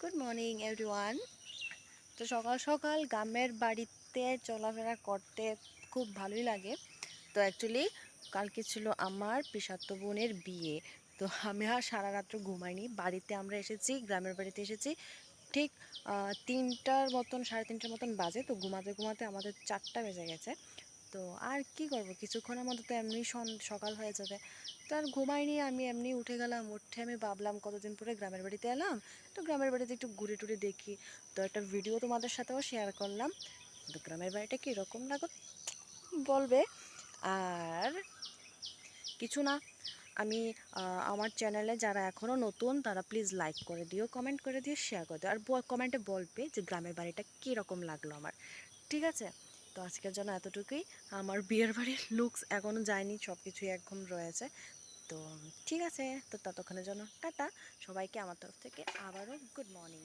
Good morning everyone তো সকাল সকাল গ্রামের বাড়িতে চলাফেরা করতে খুব ভালোই লাগে। তো অ্যাকচুয়ালি কালকে ছিল আমার পিসাত্ত বোনের বিয়ে। তো আমি আর সারা রাত্র ঘুমাইনি। বাড়িতে আমরা এসেছি, গ্রামের বাড়িতে এসেছি। ঠিক তিনটার মতন, সাড়ে তিনটার মতন বাজে। তো ঘুমাতে ঘুমাতে আমাদের চারটা বেজে গেছে। তো আর কি করব? কিছুক্ষণের মধ্যে তো এমনি সকাল হয়ে যাবে। তো আর ঘুমাইনি আমি এমনি উঠে গেলাম, উঠে আমি ভাবলাম কতদিন পরে গ্রামের বাড়িতে এলাম। তো গ্রামের বাড়িতে একটু ঘুরে টুরে দেখি। তো একটা ভিডিও তোমাদের সাথেও শেয়ার করলাম। তো গ্রামের বাড়িটা কীরকম লাগো বলবে। আর কিছু না, আমি আমার চ্যানেলে যারা এখনও নতুন, তারা প্লিজ লাইক করে দিও কমেন্ট করে দিও শেয়ার করে দিও। আর কমেন্টে বলবে যে গ্রামের বাড়িটা কীরকম লাগল আমার। ঠিক আছে? তো আজকের জন্য এতটুকুই। আমার বিয়ের বাড়ির লুকস এখনও যায়নি সব কিছুই একদম রয়েছে। তো ঠিক আছে, তো ততক্ষণের জন্য টাটা। সবাইকে আমার তরফ থেকে আবারও গুড মর্নিং